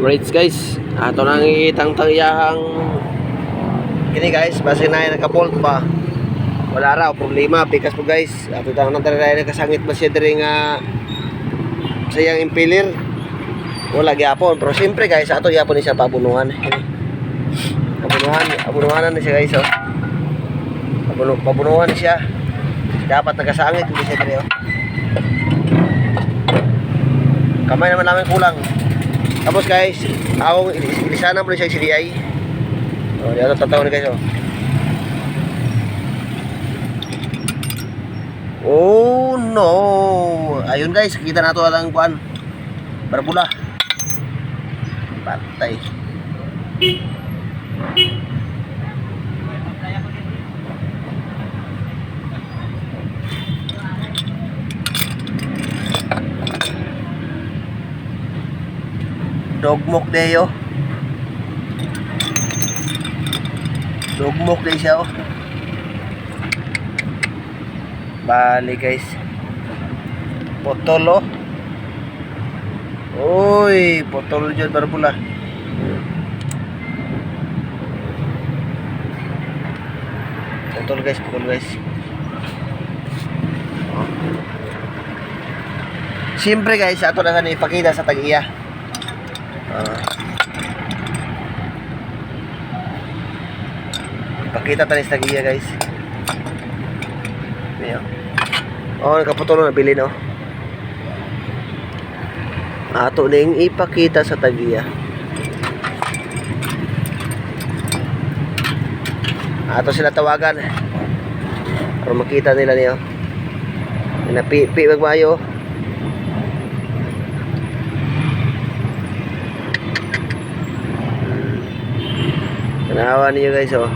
Rates guys. Ato nang itang tangyahang kini guys, base na yung nakabolt pa. Wala raw problema pikas po guys. Ato tang nang taray nakasangit ba siya diri nga sayang impeller. Wala gyapon, pero siyempre guys, ato gyapon ni siya pabunuhan. Pabunuhan, pabunuhan na siya guys oh. Pabunuhan ni siya. Dapat nakasangit hindi siya diri oh. Kamay naman namin kulang. Tapos guys, ako ilisana mo na siya CDI. Oh, di ako tatawa guys oh. Oh no. Ayun guys, kita na to lang kuan. Barbula. Patay. Dogmok deyo. Dogmok day siya oh. Bali guys. Potol oh. Uy, potol dyan barbula. Potol guys, potol guys. Oh. Siyempre guys, ato na sa ipakita sa tag-iya. Ah. Pakita tayo sa tag-iya guys. Ayan. Oh, nakaputulo na bilin oh. Ato ning ipakita sa tagiya. Ato sila tawagan. Para makita nila niyo. Napipi magmayo. Tanawa niyo guys oh.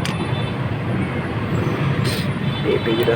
Pipi gitu.